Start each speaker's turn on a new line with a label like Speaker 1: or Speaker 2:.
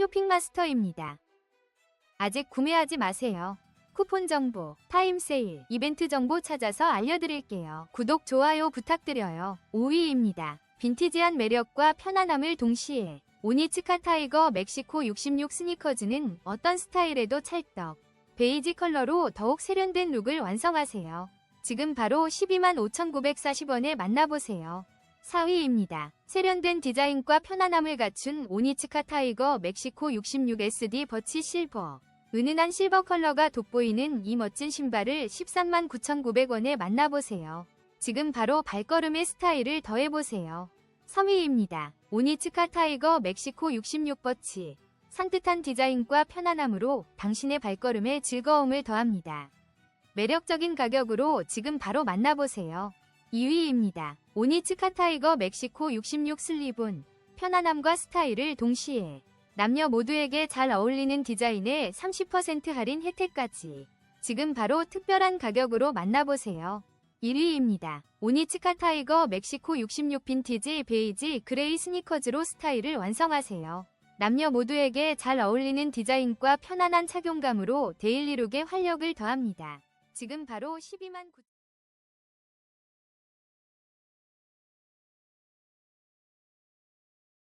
Speaker 1: 쇼핑마스터입니다. 아직 구매하지 마세요. 쿠폰 정보, 타임 세일, 이벤트 정보 찾아서 알려드릴게요. 구독, 좋아요 부탁드려요. 5위입니다. 빈티지한 매력과 편안함을 동시에 오니츠카 타이거 멕시코 66 스니커즈는 어떤 스타일에도 찰떡, 베이지 컬러로 더욱 세련된 룩을 완성하세요. 지금 바로 12만 5,940원에 만나보세요. 4위입니다. 세련된 디자인과 편안함을 갖춘 오니츠카 타이거 멕시코 66SD 버치 실버. 은은한 실버 컬러가 돋보이는 이 멋진 신발을 13만 9,900원에 만나보세요. 지금 바로 발걸음의 스타일을 더해보세요. 3위입니다. 오니츠카 타이거 멕시코 66 버치. 산뜻한 디자인과 편안함으로 당신의 발걸음에 즐거움을 더합니다. 매력적인 가격으로 지금 바로 만나보세요. 2위입니다. 오니츠카 타이거 멕시코 66 슬리본. 편안함과 스타일을 동시에 남녀 모두에게 잘 어울리는 디자인에 30% 할인 혜택까지. 지금 바로 특별한 가격으로 만나보세요. 1위입니다. 오니츠카 타이거 멕시코 66 빈티지 베이지 그레이 스니커즈로 스타일을 완성하세요. 남녀 모두에게 잘 어울리는 디자인과 편안한 착용감으로 데일리룩에 활력을 더합니다. 지금 바로 12만 9